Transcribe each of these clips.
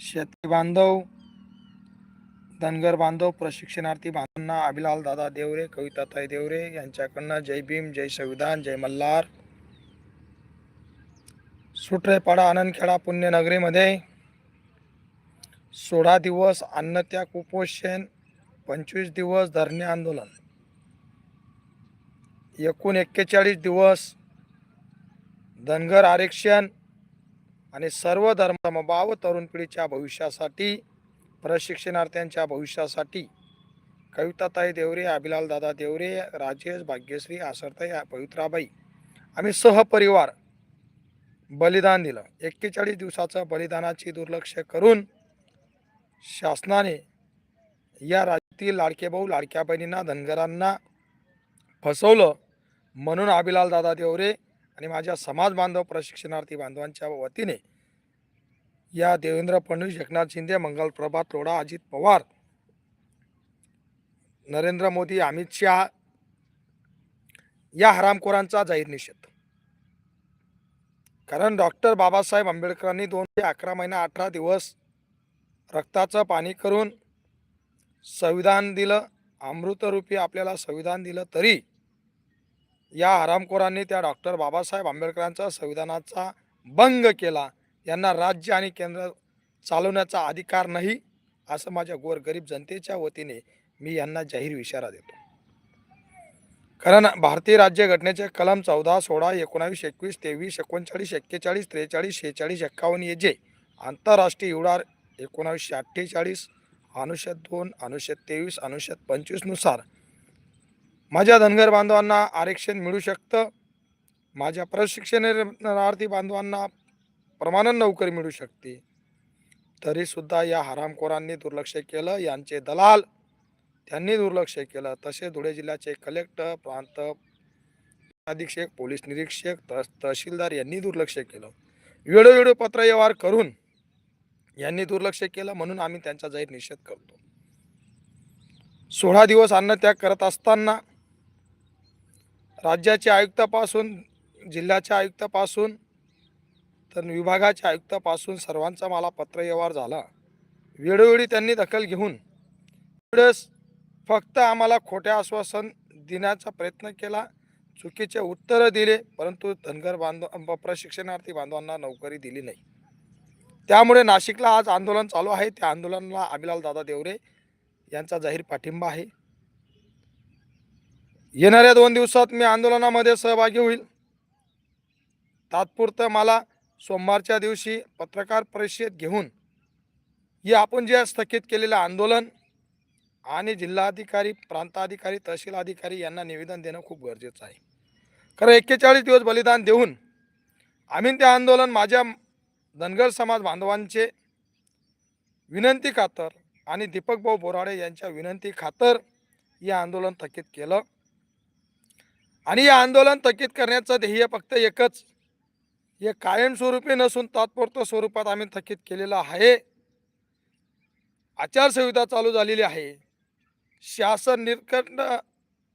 शेतकरी बांधव धनगर बांधव प्रशिक्षणार्थी बांधवांना अभिलाल दादा देवरे कविताताई देवरे यांच्याकडनं जय भीम जय संविधान जय मल्हार. सुटरेपाडा आनंदखेडा पुण्यनगरीमध्ये सोळा दिवस अन्नत्याग कुपोषण पंचवीस दिवस धरणे आंदोलन. एकूण एक्केचाळीस दिवस धनगर आरक्षण आणि सर्व धर्मभाव तरुण पिढीच्या भविष्यासाठी प्रशिक्षणार्थ्यांच्या भविष्यासाठी कविताताई देवरे अभिलाल दादा देवरे राजेश भाग्यश्री आसरताई पवित्राबाई आम्ही सहपरिवार बलिदान दिलं. एक्केचाळीस दिवसाचं बलिदानाची दुर्लक्ष करून शासनाने या राज्यातील लाडके भाऊ लाडक्या बहिणींना धनगरांना फसवलं. म्हणून अभिलाल दादा देवरे आणि माझ्या समाज बांधव प्रशिक्षणार्थी बांधवांच्या वतीने या देवेंद्र फडणवीस एकनाथ शिंदे मंगल प्रभात लोढा अजित पवार नरेंद्र मोदी अमित शहा या हरामखोरांचा जाहीर निषेध. कारण डॉक्टर बाबासाहेब आंबेडकरांनी दोन ते अकरा महिना अठरा दिवस रक्ताचं पाणी करून संविधान दिलं अमृतरूपी आपल्याला संविधान दिलं तरी या हरामखोरांनी त्या डॉक्टर बाबासाहेब आंबेडकरांचा संविधानाचा भंग केला. यांना राज्य आणि केंद्र चालवण्याचा अधिकार नाही असं माझ्या गोरगरीब जनतेच्या वतीने मी यांना जाहीर इशारा देतो. कारण भारतीय राज्यघटनेचे कलम चौदा सोळा एकोणावीस एकवीस तेवीस एकोणचाळीस एक्केचाळीस त्रेचाळीस शेहेचाळीस एक्कावन्न हे जे आंतरराष्ट्रीय युडार एकोणावीसशे अठ्ठेचाळीस अनुच्छेद दोन अनुच्छेद तेवीस अनुच्छेद पंचवीसनुसार माझ्या धनगर बांधवांना आरक्षण मिळू शकतं. माझ्या प्रशिक्षणार्थी बांधवांना प्रमाणन नोकरी मिळू शकते. तरीसुद्धा या हरामखोरांनी दुर्लक्ष केलं. यांचे दलाल त्यांनी दुर्लक्ष केलं. तसे धुळे जिल्ह्याचे कलेक्टर प्रांत अधीक्षक पोलीस निरीक्षक तस तहसीलदार यांनी दुर्लक्ष केलं. वेळोवेळी पत्रव्यवहार करून यांनी दुर्लक्ष केलं म्हणून आम्ही त्यांचा जाहीर निषेध करतो. सोळा दिवस अन्नत्याग करत असताना राज्याच्या आयुक्तापासून जिल्ह्याच्या आयुक्तापासून तर विभागाच्या आयुक्तापासून सर्वांचा मला पत्रव्यवहार झाला. वेळोवेळी त्यांनी दखल घेऊन वेळेस फक्त आम्हाला खोटे आश्वासन देण्याचा प्रयत्न केला. चुकीचे उत्तरं दिले परंतु धनगर बांधव प्रशिक्षणार्थी बांधवांना नोकरी दिली नाही. त्यामुळे नाशिकला आज आंदोलन चालू आहे. त्या आंदोलनाला अभिलाल दादा देवरे यांचा जाहीर पाठिंबा आहे. येणाऱ्या दोन दिवसात मी आंदोलनामध्ये सहभागी होईल. तात्पुरतं मला सोमवारच्या दिवशी पत्रकार परिषद घेऊन हे आपण जे स्थगित केलेलं आंदोलन आणि जिल्हाधिकारी प्रांताधिकारी तहसील अधिकारी यांना निवेदन देणं खूप गरजेचं आहे. कारण एक्केचाळीस दिवस बलिदान देऊन आम्ही ते आंदोलन माझ्या धनगर समाज बांधवांचे विनंती खातर आणि दीपक भाऊ बोराडे यांच्या विनंती खातर हे आंदोलन थकीत केलं. आणि हे आंदोलन थकीत करण्याचं ध्येय फक्त एकच. हे कायमस्वरूपी नसून तात्पुरतं स्वरूपात आम्ही थकीत केलेलं आहे. आचारसंहिता चालू झालेली आहे. शासन निर्कंड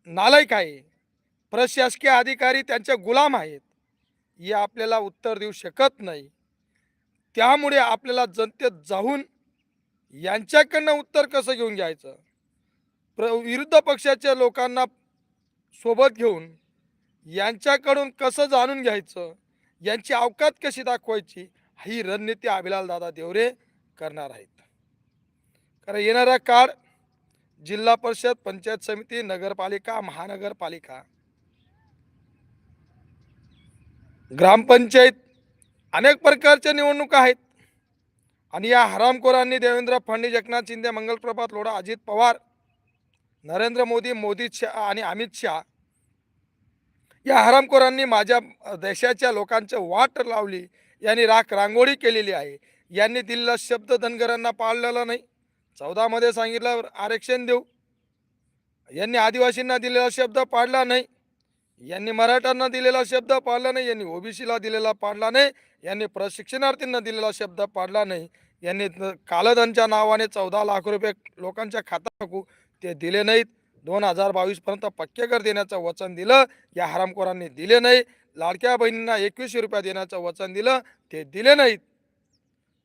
नालायक आहे. प्रशासकीय अधिकारी त्यांचे गुलाम आहेत. हे आपल्याला उत्तर देऊ शकत नाही. त्यामुळे आपल्याला जनतेत जाऊन यांच्याकडनं उत्तर कसं घेऊन घ्यायचं? प्र विरुद्ध पक्षाच्या लोकांना सोबत घेऊन यांच्याकडून कसं जाणून घ्यायचं? यांची अवकात कशी दाखवायची? ही रणनीती अभिलाल दादा देवरे करणार आहेत. कारण येणारा काळ जिल्हा परिषद पंचायत समिती नगरपालिका महानगरपालिका ग्रामपंचायत अनेक प्रकारच्या निवडणुका आहेत. आणि या हरामखोरांनी देवेंद्र फडणवीस एकनाथ शिंदे मंगलप्रभात लोढा अजित पवार नरेंद्र मोदी मोदी शहा आणि अमित शहा या हरामखोरांनी माझ्या देशाच्या लोकांचं वाट लावली. यांनी राख रांगोळी केलेली आहे. यांनी दिलेला शब्द धनगरांना पाळलेला नाही. चौदामध्ये सांगितलं आरक्षण देऊ. यांनी आदिवासींना दिलेला शब्द पाळला नाही. यांनी मराठ्यांना दिलेला शब्द पाळला नाही. यांनी ओबीसीला दिलेला पाळला नाही. यांनी प्रशिक्षणार्थींना दिलेला शब्द पाळला नाही. यांनी कालधनच्या नावाने चौदा लाख रुपये लोकांच्या खात्यात टाकू. ते दिले नाहीत. दोन हजार बावीसपर्यंत पक्के घर देण्याचं वचन दिलं. या हरामखोरांनी दिले नाही. लाडक्या बहिणींना एकवीसशे रुपया देण्याचं वचन दिलं. ते दिले नाहीत.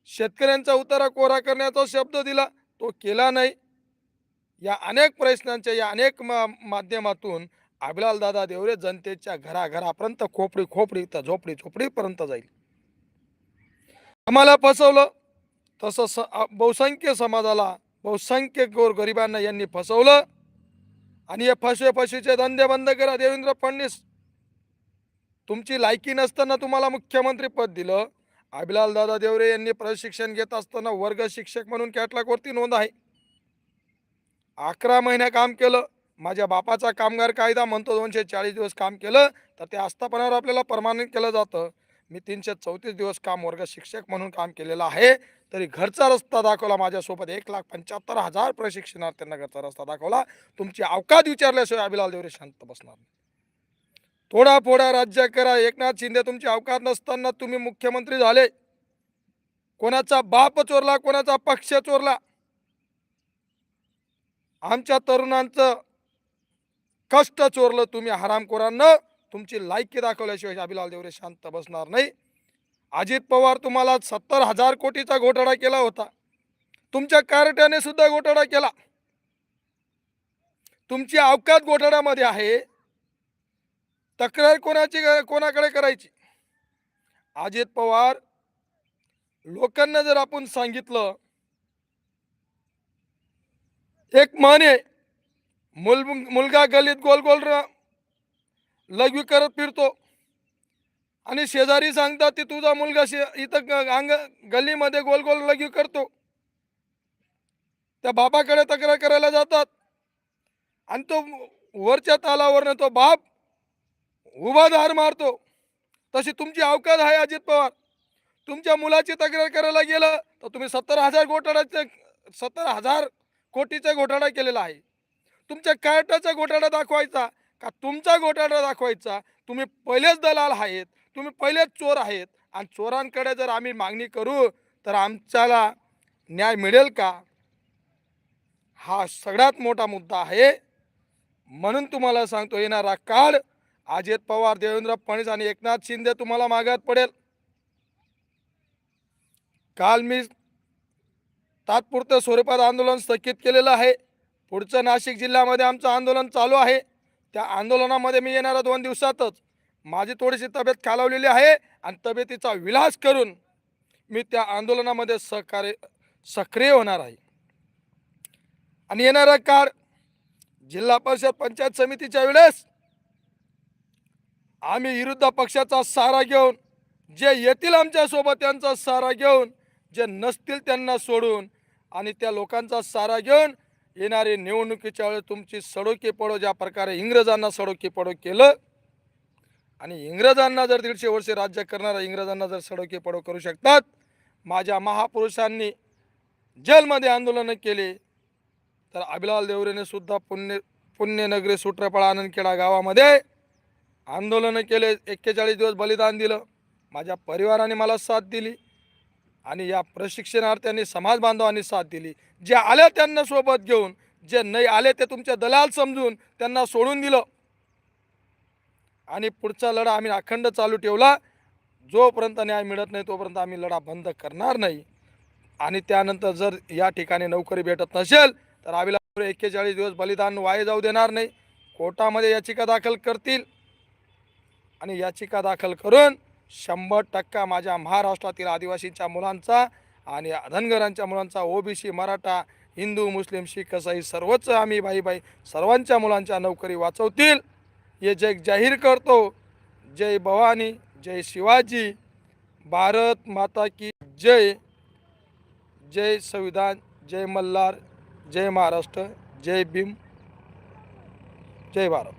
शेतकऱ्यांचा उतारा कोरा करण्याचा शब्द दिला. तो केला नाही. या अनेक प्रश्नांच्या या अनेक मा माध्यमातून अभिलाल दादा देवरे जनतेच्या घराघरापर्यंत खोपडी खोपडी तर झोपडी झोपडीपर्यंत जाईल. आम्हाला फसवलं. तसं स बहुसंख्य समाजाला बहुसंख्य गोरगरिबांना यांनी फसवलं. आणि हे फसवे फशीचे धंदे बंद करा देवेंद्र फडणवीस. तुमची लायकी नसताना तुम्हाला मुख्यमंत्री पद दिलं. अभिलाल दादा देवरे यांनी प्रशिक्षण घेत असताना वर्ग शिक्षक म्हणून कॅटलॉगवरती नोंद आहे. अकरा महिने काम केलं. माझ्या बापाचा कामगार कायदा म्हणतो दोनशे चाळीस दिवस काम केलं तर ते आस्थापनावर आपल्याला प्रमाणित केलं जातं. मी तीनशे चौतीस दिवस काम वर्ग शिक्षक म्हणून काम केलेलं आहे. तरी घरचा रस्ता दाखवला माझ्यासोबत. एक लाख पंच्याहत्तर हजार प्रशिक्षणार्थ्यांना घरचा रस्ता दाखवला. तुमची अवकात विचारल्याशिवाय अभिलाल देवरे शांत बसणार थोडा फोडा राज्य करा. एकनाथ शिंदे तुमची अवकात नसताना तुम्ही मुख्यमंत्री झाले. कोणाचा बाप चोरला कोणाचा पक्ष चोरला? आमच्या तरुणांचं कष्ट चोरलं तुम्ही हरामखोरांना. तुमची लायकी दाखवल्याशिवाय अभिलाल देवरे शांत बसणार नाही. अजित पवार तुम्हाला सत्तर हजार कोटीचा घोटाळा केला होता. तुमच्या कार्ट्याने सुद्धा घोटाळा केला. तुमची अवकात घोटाळ्यामध्ये आहे. तक्रार कोणाची कोणाकडे करायची? अजित पवार लोकांना जर आपण सांगितलं एक माने मुल मुलगा गलीत गोल गोल लघवी करत फिरतो. आणि शेजारी सांगतात की तुझा मुलगा शे इथं ग- अंग गल्लीमध्ये गोल गोल लघवी करतो. त्या बापाकडे तक्रार करायला जातात. आणि तो वरच्या तालावरनं तो बाप उभा धार मारतो. तशी तुमची अवकाश आहे अजित पवार. तुमच्या मुलाची तक्रार करायला गेलं तर तुम्ही सत्तर हजार घोटाळ्याचे सत्तर हजार कोटीचा घोटाळा केलेला आहे. तुमच्या कार्टाचा घोटाळा दाखवायचा. का तुमचा घोटाळा दाखवायचा? तुम्ही पहिलेच दलाल आहेत तुम्ही पहिलेच चोर आहेत आणि चोरांकडे जर आम्ही मागणी करू तर आमच्याला न्याय मिळेल का? हा सगळ्यात मोठा मुद्दा आहे. म्हणून तुम्हाला सांगतो येणारा काळ अजित पवार देवेंद्र फडणवीस आणि एकनाथ शिंदे तुम्हाला मागत पडेल. काल मी तात्पुरतं स्वरूपात आंदोलन स्थगित केलेलं आहे. पुढचं नाशिक जिल्ह्यामध्ये आमचं आंदोलन चालू आहे. त्या आंदोलनामध्ये मी येणाऱ्या दोन दिवसातच माझी थोडीशी तब्येत खालावलेली आहे आणि तब्येतीचा विलास करून मी त्या आंदोलनामध्ये सहकार्य सक्रिय होणार आहे. आणि येणारा काळ जिल्हा परिषद पंचायत समितीच्या वेळेस आम्ही विरुद्ध पक्षाचा सहारा घेऊन जे येतील आमच्यासोबत त्यांचा सहारा घेऊन जे नसतील त्यांना सोडून आणि त्या लोकांचा सहारा घेऊन येणारी निवडणुकीच्या वेळेस तुमची सडोकी पडो ज्या प्रकारे इंग्रजांना सडोकी पडो केलं. आणि इंग्रजांना जर दीडशे वर्षे राज्य करणाऱ्या इंग्रजांना जर सडोकी पडो करू शकतात माझ्या महापुरुषांनी जेलमध्ये आंदोलनं केले. तर अभिलाल देवरेने सुद्धा पुण्य पुण्यनगरी सुट्रपळ आनंदखेडा गावामध्ये आंदोलनं केले. एक्केचाळीस दिवस बलिदान दिलं. माझ्या परिवाराने मला साथ दिली. आणि या प्रशिक्षणार्थ्यांनी समाज बांधवांनी साथ दिली. जे आले त्यांना सोबत घेऊन जे नाही आले ते तुमच्या दलाल समजून त्यांना सोडून दिलं. आणि पुढचा लढा आम्ही अखंड चालू ठेवला. जोपर्यंत न्याय मिळत नाही तोपर्यंत आम्ही लढा बंद करणार नाही. आणि त्यानंतर जर या ठिकाणी नोकरी भेटत नसेल तर आम्ही एक्केचाळीस दिवस बलिदान वाया जाऊ देणार नाही. कोर्टामध्ये याचिका दाखल करतील. आणि याचिका दाखल करून शंभर टक्का माझ्या महाराष्ट्रातील आदिवासींच्या मुलांचा आणि धनगरांच्या मुलांचा ओबीसी मराठा हिंदू मुस्लिम शीख इसाई सर्वच आम्ही भाई भाई सर्वांच्या मुलांच्या नोकरी वाचवतील. हे जग जाहीर करतो. जय भवानी जय शिवाजी. भारत माता की जय. जय संविधान जय मल्हार जय महाराष्ट्र जय भीम. जय भारत.